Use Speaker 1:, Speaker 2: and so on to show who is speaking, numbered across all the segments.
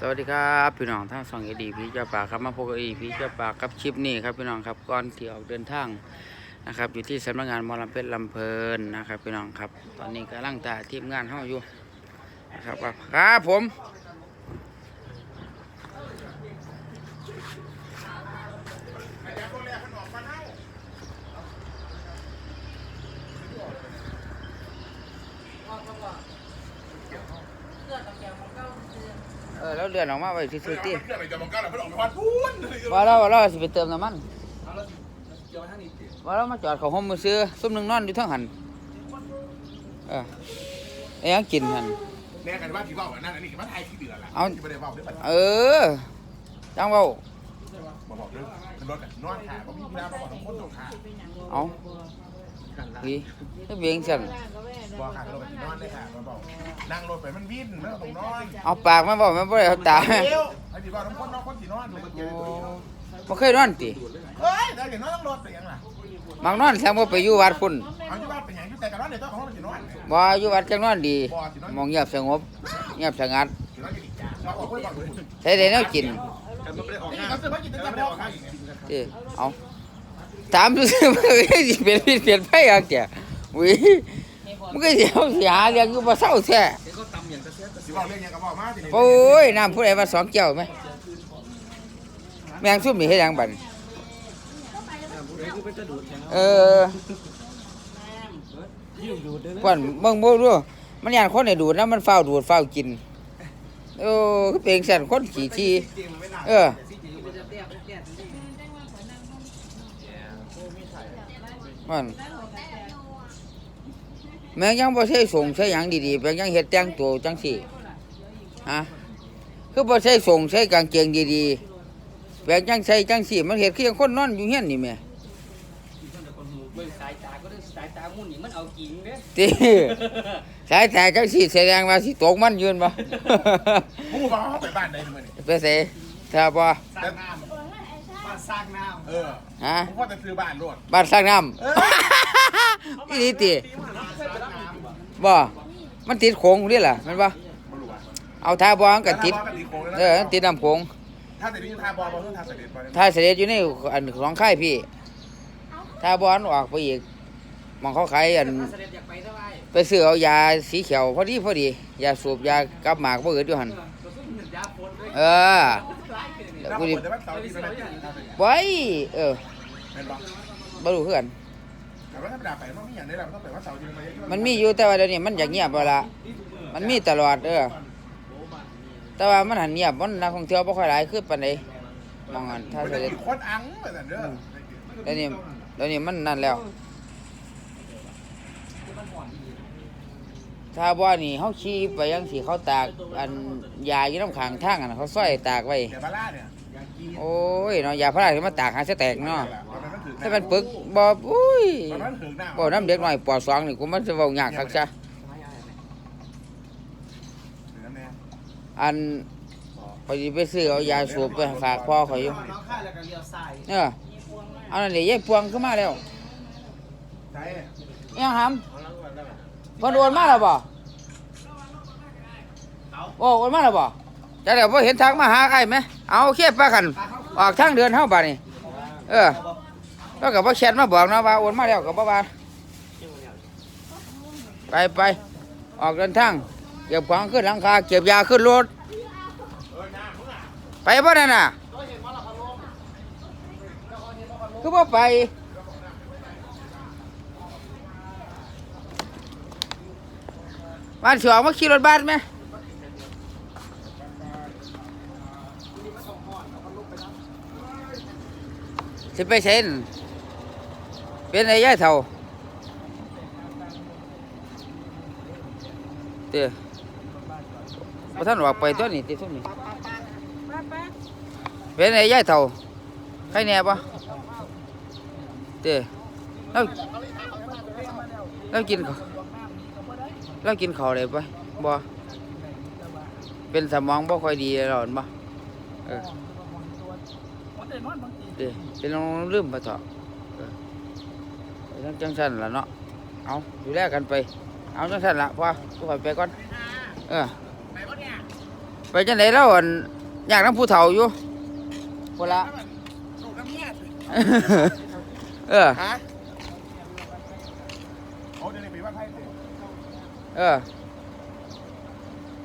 Speaker 1: สวัสดีครับพี่น้องทั้งสองเอดีพี่เจ้าป่าครับมาพบกับอีพี่เจ้าป่ากับคลิปนี้ครับพี่น้องครับก่อนที่ออกเดินทางนะครับอยู่ที่สำนักงานมอลำเพชรลำเพลินนะครับพี่น้องครับ ตอนนี้กำลังตาทีมงานเข้าอยู่นะครับว่าครับผม ล้วเดือนออกมาไว้ที่ซื้อที่
Speaker 2: เพื่อนว่า
Speaker 1: เราว่าเราสิไปเติมน้ำมัน
Speaker 2: ว่า
Speaker 1: เรามาจอดเขาห้องมือซื้อซุ่มหนึ่งนอนอยู่ทั้งหันเออไอ้ยังกินหัน
Speaker 2: แน่กันว่าที่ว่าวันนั้นอันนี้คือว่าไทยที่เดือดละ
Speaker 1: เอา
Speaker 2: ไม่ได้ว่าว
Speaker 1: เออจังว่า
Speaker 2: มาบอกด้วยขึ้นรถนอนขาเพราะมีพี่น้ามาบอกทั้งคนสองขา
Speaker 1: เอา พี่ถ้าเบียงสั่น
Speaker 2: บอกขาเราไปนอนได้ค่ะมาบอกนั่งรถไปมันวิ่นมันต้องนอน
Speaker 1: เอาปากมาบอกมาบ่ได้เอาตา
Speaker 2: เดี๋ยวไอ้ที่ว่าน้ำคนนอนคนที่นอนดูมันเจอตัวนี้
Speaker 1: บ่เคยนอนติ
Speaker 2: เฮ้ยแล้วเดี๋ยวนอนต้องรถไปยังล่ะ
Speaker 1: มักนอนแซงบ่ไปอยู่วัดพุ่น
Speaker 2: เอาที่บ้านไปยังอยู่แต่กันนอนเดี๋ยวเจ้าของมันจะนอน
Speaker 1: บ่อยู่วัดจังนอนดีมองเงียบสงบเงียบสงัด
Speaker 2: จะนอนอยู่ดีจ้าเราออกไปก่อนเลย
Speaker 1: ใช้ได้แนวกิน
Speaker 2: นี่เขาซื้อมา
Speaker 1: ถามดูสิมันก็สิเป็นพิษเปลี่ยนไปอะแกอุ้ยมันก็สิเอาสิหาเรื่องอยู่บ่เศร้าแท้
Speaker 2: สิบอกเรื่องยังกับอกมาทีนี้
Speaker 1: โอ้ยน้ำผู้ใดมาสองแก้วไหมแมงซุ่มนี่ให้ยังบัดนเออก่อนเบิ่งบ่รู้มันยานคนให้ดูดนะมันเฝ้าดูดเฝ้ากินโอ้คือเป็นสั่นคนขี่ทีเออ มันแม่งยังบ่ใช่ส่งใช่หยังดีๆแม่งยังเฮ็ดแต่งตัวจังสี่ฮะคือบ่ใช่ส่งใช่กางเกงดีๆแบกจังใส่จังสี่ มันเฮ็ดคือยังคนนอนอยู่เฮียนนี่แหม่
Speaker 3: เบิ่งสายตาก็ได้สายตามุ่นนี่มันเอาจริงเด้
Speaker 1: ติสายแต่จังสี่แสดงว่าสิตกมันยืนบ่
Speaker 2: มึงบอกเขาไปบ้านใดมึงเนี่ย
Speaker 1: ไปเสถ้าบ่
Speaker 2: สร้างน้ำบ้าน สร้างน้ำเออ
Speaker 1: ฮะ
Speaker 2: มึงว่าจะซื้อบ้านรวด
Speaker 1: บ้านสร้างน้
Speaker 2: เออำ
Speaker 1: นี่ติบ่มันติดโขงนี่ล่ะแม่นบ่
Speaker 2: ไม่รู้ว่า
Speaker 1: เอาท่าบ่มันก็ติดเออติดน้ำโขง
Speaker 2: ถ้าแต่นี่ทาบอลบอลทาเสด็จบอล
Speaker 1: ถ้าเสด็จอยู่ในอันของค่ายพี่ถ้าบ่อันออกไปอีกหมองเขาขายอัน
Speaker 3: เสด็จอยากไปสบาย
Speaker 1: ไปซื้อเอายาสีเขียวพอดีพอดียาสูบยากับหมากบ่เอิดอยู่หั่น
Speaker 3: ก็ซุ่มยาปน ด้วย
Speaker 1: เออ
Speaker 2: ถ้า
Speaker 1: กู
Speaker 2: คน
Speaker 1: ดิ
Speaker 2: จะว่าเสาร์ที่เป็นอะไร
Speaker 1: ไว้เออ
Speaker 2: เป็นบอล
Speaker 1: บ่รู้คือกัน
Speaker 2: แต่ว่าถ้าไปด่าไปมันมีอย่างนี้แหละมันต้องไปว่าเสาร์ที่เป็นอะไร
Speaker 1: มันมีอยู่แต่ว่าเดี๋ยวนี้มันอยากเงียบเวละมันมีตลอดเออแต่ว่ามันหันเงียบมันนักท่องเที่ยวบ่ค่อยหลายคือปานใดมองกันถ้า
Speaker 2: มัน
Speaker 1: เส
Speaker 2: จะ
Speaker 1: ด็จ
Speaker 2: มีโคตรอังแบบนั้นเด้อ
Speaker 1: เดี๋ยวนี้เดี๋ยวนี้มันนั่นแล้ว ถ้าว่านี่เขาขี่ไปยังสิเขาตากอันยาอยู่น้ำขังทางอันเขาซอยตากไว้
Speaker 2: แต่บาร่าเนี่ยยากี
Speaker 1: โอ้ยเนาะยาพาราที่มาตากหาจะแตกเนาะ
Speaker 2: มันถือ
Speaker 1: ถ้ามันปึกบ่อุ้ย
Speaker 2: มันถือหน้า
Speaker 1: บ่น้ำเด็กหน่อยปอสองนี่กูมันจะเว้ายากคักซะ
Speaker 2: ถือน้ำแน่
Speaker 1: อันพอดีไปซื้อเอายาสูบไปฝากพ่อเขาอยู่
Speaker 3: น้องค่ายแล้วก็เลี้ยวซ้าย
Speaker 1: เออเอานั่นเดี๋ยวยายพวงขึ้นมาแล้ว
Speaker 2: ใช่
Speaker 1: ยังหำเพิ่นโอนมาแล้วบ่โอ้โอนมาแล้วบ่ แต่เดี๋ยวพอเห็นทางมาหาใครไหมเอาโอเคไปกันออกทางเดินเฮาบัดนี่เออแล้วก็บ่แชทมาบอกนะว่าโอนมาแล้วก็บ่ว่าไปไปออกเดินทางเก็บของขึ้นหลังคาเก็บยาขึ้นรถไปบ่นั่นน่ะคือบ่ไปบ้านสองมาขี่รถบ้านไหม สิไปเซ็นเป็นไอ้ย่ายเท่าเตี้ยพอท่านออกไปตัวนี้ติทุกนี้เป็นไอ้ย่ายเท่าใครแน่ปะเตี้ยเราเรากินข้าวเรากินข้าวได้ปะบ่เป็นสมองบ่ค่อยดีหรอนบ่เออ เตี้ยเป็นลองลืมไปเถอะจังจังสันล่ะเนาะเอาดูแลกันไป เอาจังสันละพ่อทุกคนไปก่อนเออไปไปจังไดแล้วอันอยากนํผู้เฒ่าอยู่พุ่นละ
Speaker 2: ลูกน้ำเมีย
Speaker 1: เออ
Speaker 2: ฮะโอ้เดี๋ยวนี้ไปว่าไพ่สิ
Speaker 1: เออ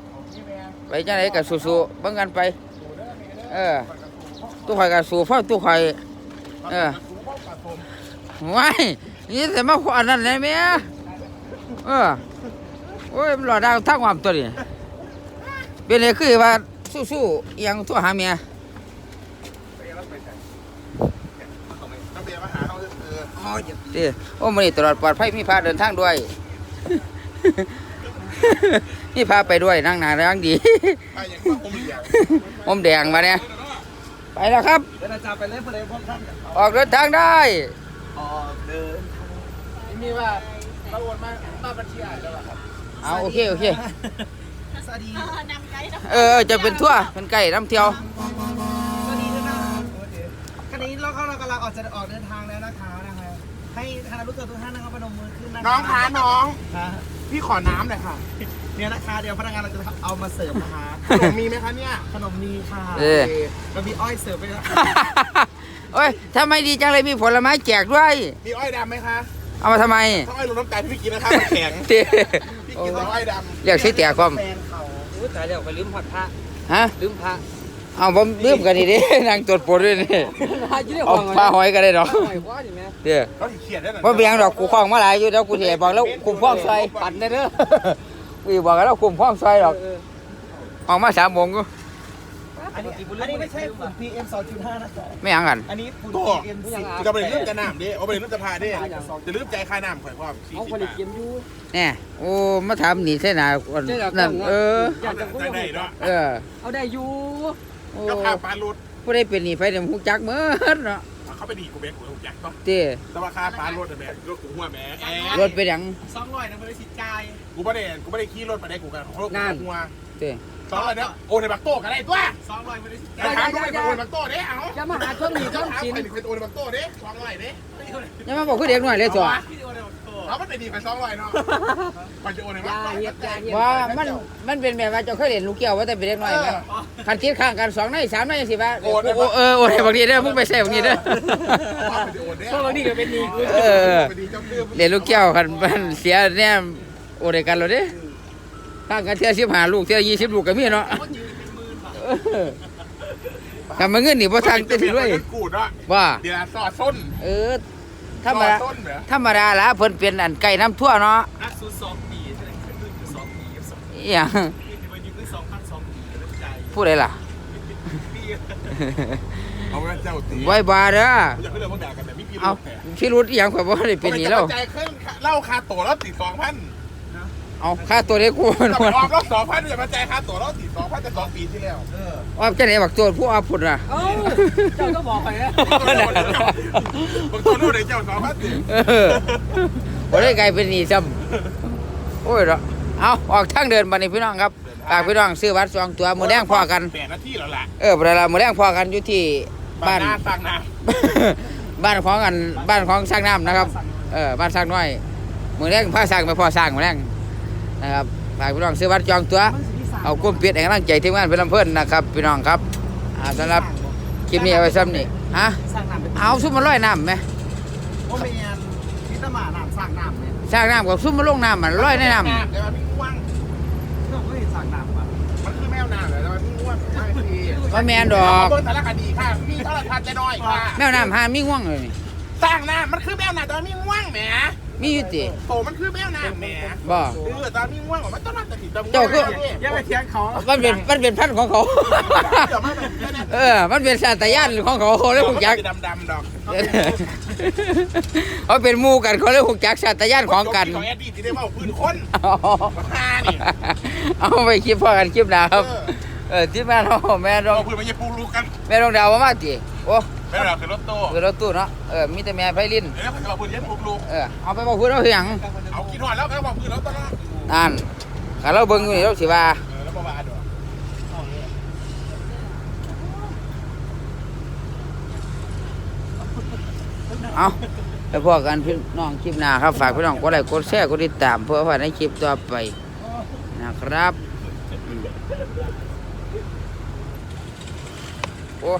Speaker 2: โอ้พี่แม่
Speaker 1: ไปจังไดก็สู้ๆเบิ่งกันไป
Speaker 2: ดูเด้อมีเด้อ
Speaker 1: เออ ตู้ข่อยก็สู้เฝ้าตู้ข่อยเออ
Speaker 2: สูพ่อปะสม
Speaker 1: ว้ายนี่แต่มาขวานนั่นแหละแม่เออโอ้ยมันหลอดดาวทั้งความตัวนี่เป็นเลยคือว่าสู้ๆอิหยังตัวหาเมีย
Speaker 2: ไปแล้วไปแต่น้ำเบียร์มาหาเขาเอออ๋ออย่า
Speaker 1: เด้อโอ้มันนี่ตลอดปลอดภัยมีพาเดินทางด้วยนี่พาไปด้วยนั่งหนานั่งดี
Speaker 2: ไปอย่างว่าผมอยาก
Speaker 1: อมแดงมาเนี่ย ไปแล้วครับ
Speaker 3: เดี๋ยวเราจะไปเล่นประเดี๋ยวพวกท่าน
Speaker 1: ออกเดินทางได้
Speaker 3: ออกเดิน
Speaker 2: มีว่าเราโอนมามาบัญชีอะไรแล้วครับ
Speaker 1: เอาโอเคโอเค
Speaker 3: สวัสดี
Speaker 4: นำไกด์นะ
Speaker 1: เออเออจะเป็นทั่วเป็นไก่น้ำเที่ยว
Speaker 3: สวัสดีด้วยนะคันนี้เราก็เรากำลังออกจะออกเดินทางแล้วนะคะนะคะให้คณะลูกเสือทุกท่านนะครับพนมมือขึ้นนะคะ
Speaker 2: น้องคะน้อง
Speaker 3: ค่ะ
Speaker 2: พี่ขอน้ำหน่อยค่ะ
Speaker 3: เนี่ยนะคะ เดี๋ยวพนักงานเราจะเอามาเสิร์ฟนะคะ
Speaker 2: ขนมมีไหมคะเนี่ย
Speaker 3: ขนมมีค่ะ
Speaker 1: เออ
Speaker 3: เรามีอ้อยเสิร์ฟไปแล้ว
Speaker 1: โอ้ยทำไมดีจังเลยมีผลไม้แจกด้วย
Speaker 2: มีอ้อยดำไหมคะ
Speaker 1: เอามาทำไม
Speaker 2: ต้องอ้อยลงน้ำตาลที่พี่กินนะคะมันแข็ง
Speaker 1: เต้
Speaker 2: พี่กินต้องอ้อยดำ
Speaker 1: เรียกสิแตกความ
Speaker 3: แฟนเขา
Speaker 5: อุ้ยตายแล้วไปลืมหอดพระ
Speaker 1: ฮะ
Speaker 5: ลืมพระ
Speaker 1: เอาผมลืมกันนี่ดินางตรวจปนด้วยนี่
Speaker 5: พระอยู่ในห้
Speaker 1: เอา
Speaker 5: อง
Speaker 1: ปลาหอยก็ได้ดอก
Speaker 5: หอยว่าดิแม่
Speaker 1: เด้อ
Speaker 2: เขาเขียนได้หรอ
Speaker 1: ว่าเบียงดอกกูคล้องมาหลายอยู่แล้วกูเทบอกแล้วคุมพ้องซอย
Speaker 5: ปั่นได้เด้อ
Speaker 1: วีบอกแล้วคุมพ้องซอยดอกออกมาสามโมงกู
Speaker 3: อันนี้อันนี้ไม่ใช่ฝุ่น PM 2.5นะคะ
Speaker 1: ไม่หยังกัน
Speaker 3: อันนี้ฝุ่น
Speaker 2: ตัว
Speaker 3: PM 10
Speaker 2: จะไปลืมจะน้ำดิเอาไปลืมจะพาดิจะลืมใจค่าน้ำข่อยความสี่
Speaker 5: เอา
Speaker 2: สิ
Speaker 5: ค
Speaker 2: บ
Speaker 5: นอี
Speaker 2: บากท
Speaker 5: เกมอยู่
Speaker 1: แน่ยโอ้มาทำหนีเส้นหนาก่อนนั่นเออ
Speaker 5: อยากจะพูด
Speaker 2: ได้ได้เนาะ
Speaker 1: เออ
Speaker 5: เอาได้อยู่
Speaker 1: โอ้
Speaker 2: ก็พาปลาลุด
Speaker 1: ผู้ใดเป็นหนีไปเดี๋ยวหูจักเมื่อเนาะ
Speaker 2: เขาไปดีกูเบกกูถูกยักษ์ต้อง
Speaker 1: เต้
Speaker 2: แต่ว่าค่าปลาลุดอะแม่รถกูหัวแม่แอ
Speaker 1: รถไปหยัง
Speaker 3: สองร้อยนะไม่ได้สิจ่าย
Speaker 2: กูไม่ได้กูไม่ได้ขี่รถมาได้กูกันของรถกูหัว
Speaker 1: เต้
Speaker 2: สองร้อยเนี่ยโอนในบักโต้กันได้ตัว
Speaker 3: สองร้อยไม่ได้สิ
Speaker 2: แต่
Speaker 3: จ่าย
Speaker 2: ถามกูไปโอนบักโต้เด้เอา
Speaker 5: จะมาหาช่วงนี้ช่วง
Speaker 2: ถาม
Speaker 5: ชิน
Speaker 2: ไปโอนบักโต้เด้สองร้อยเด้
Speaker 1: ยังมาบอกคือเด็กหน่อยเลยจ้ะ
Speaker 3: พี่โอนในบักโต
Speaker 2: เอามันไปดีไปสองร้อยเนาะมันจะโอนในบั
Speaker 5: ยาก
Speaker 2: โต้
Speaker 5: เฮ็ดยาเฮ็ด
Speaker 1: ว่ามันมันเป็นแบบว่าเจ้าเคยเรียนลูกเกี่ยวว่าแต่เป็นเด็กหน่อยไหมคันคิดข้างกันสองในสามในสิว่าโอ้โอ้เออโอ้ยบางทีเด้อมึงไปใส่บางทีเด้อ
Speaker 5: พวกเรานี่ก็เป็นอีก
Speaker 1: เออ
Speaker 2: ไปดีเจ้าเรื่อง
Speaker 1: เรียนลูกแก้วคันมันเสียเนี่ยโอ้ได้กันแล้วเด้ข้างกันเที่ยสิบหาลูกเที่ยยี่สิบลูกก็มีเนาะเออทำมาเงินนี่บ่ทางจะถึงด้วย
Speaker 2: กูดเนาะ
Speaker 1: ว่า
Speaker 2: เดี๋ยวสอดส้น
Speaker 1: เออ ธรรมดา
Speaker 2: สอส้นเหรอ
Speaker 1: ธรรมดาละเพิ่นเป็นอันไก่น้ำทั่วเนาะ
Speaker 3: นักสูตรสองปีใช่ไหมขึ้นคือสองปีกับสอง
Speaker 1: อหย่าง
Speaker 3: ปีที่มาอยู่คือสองพันสองปีแล้วใจ
Speaker 1: ผู้ใดล่ะ
Speaker 3: ปี
Speaker 2: เอาไว้เจ้าตี
Speaker 1: ไว้บาเด้อ
Speaker 2: อยากให้เรื่องพวกด่ากันแต่ไม่พี่
Speaker 1: เอา
Speaker 2: รู้แผล
Speaker 1: พี่รุดอหย่างข่อยบ่ได้เป็นหนี้แล้ว
Speaker 2: ใจเครื่องเหล่าคาตั๋วแล้วติดสองพัน
Speaker 1: เอาค่าตัวเด็กกู
Speaker 2: จะไปออกรอบสองพันอย่ามาใจายค่าตั๋วแล้วติดสองพันแต่สองปีที่แล้วเออ
Speaker 1: ออบจังได๋บักตัวผู้ออบพุ่นน่ะ
Speaker 5: เอ้าเจ้าก็บอกไปนะ
Speaker 2: บางตัวนู่นไหนเจ้าสองพันติ
Speaker 1: เออบ่ได้ไกลเป็นหนี้ซ้ำโอ้ยเนาะเอาออกทางเดินบัดนี้พี่น้องครับฝากพี่น้องซื้อบัตรสองตัวมื้อแรงพอกัน
Speaker 2: แปดนาทีแล้วล่ะ
Speaker 1: เออเวลามื้อแรงพอกันอยู่ที่บ้าน
Speaker 2: หน้าสั่งน้
Speaker 1: บ้านของอันบ้านของสร้างน้ำนะครับเออบ้านสร้างน้อยมื้อแรงพาสร้างไปพอสร้างมื้อแรงนะครับฝากพี่น้องซื้อบัตรจองตัว เอากุ้มเปียดให้กำลังใจทีมงานเป็นลำเพิ่นนะครับพี่น้องครับอ่าสำหรับคลิปนี้เอาไว้ซ้ำนี่ฮะ
Speaker 3: สร้างน้ำเป็น
Speaker 1: เอาซุ่มมาลอยน้ำไหม
Speaker 3: โอเมียนพิตามาน้ำสร้างน้ำเนี่ย
Speaker 1: สร้างน้ำกับซุ่มมาลงน้ำมันลอยในน้ำ
Speaker 2: แต่ว่าพี่ง่วง
Speaker 3: เราก็เห็นสร้างน้ำป่ะ
Speaker 2: มันคือแมวน้ำเหรอแต่ว่าพี่ง่วงไม่พี่ำ
Speaker 1: ว่าแมนดอก
Speaker 2: เบิ้งสารคดีค่ะพี่เท่าไหร่ทันจะน้อยค่ะ
Speaker 1: แมวน้ำหามีง่วงเลยนี่
Speaker 2: สร้างน้ำ มันคือแมวน้ำแต่ว่ามีง่วงแหม
Speaker 1: มีอยู่ติ
Speaker 2: โตมันคือแมวน้ำแหม
Speaker 1: บ่
Speaker 2: เออตอนมีง่วงมันต้องน่าจะติดตรง
Speaker 1: เจ้าคือ
Speaker 3: อย่าไปเถียงเขา
Speaker 1: มันเป็นมันเป็นพันธุ์ของเขา
Speaker 2: เดี๋ยวมาแบบนี้นะ
Speaker 1: เออ มันเป็นสัตยานของเขาเขาเลยหุกจัก
Speaker 2: ดำดำๆดอก
Speaker 1: เขาเป็นหมู่กันเขาเลยหุกจักสัตยานของกัน
Speaker 2: ของแอดดี้ที่ได้ว่าพื้นคน
Speaker 1: เอา
Speaker 2: มานี่
Speaker 1: เอาไปคลิปพ่อกันคลิปหน้าครับเออที่แม่เราแม่เรา
Speaker 2: เอาพื้นมาจะปูรูกัน
Speaker 1: แม่ลงดาวว่ามาติโอ้
Speaker 2: ไม่เป็นไรคือรถโต้
Speaker 1: คือรถตู้เนาะเออมีแต่แม่ไพลิน
Speaker 2: เดี๋ยวเราพื้นยันปูรู
Speaker 1: เออเอาไปบอกพูดเราเพียง
Speaker 2: เอากินหอดแล้วก็บอกพื้นแล้วตอนนั้น
Speaker 1: นั่นถ้าเราเบิ่งอยู่นี่เราสิว่า
Speaker 2: เออแล้วบอกว่าดู
Speaker 1: เอาไปพอกันพี่น้องคลิปหน้าครับฝากพี่น้องกดไลค์กดแชร์กดติดตาม เพื่อว่าในคลิปต่อไปนะครับอืมโอ้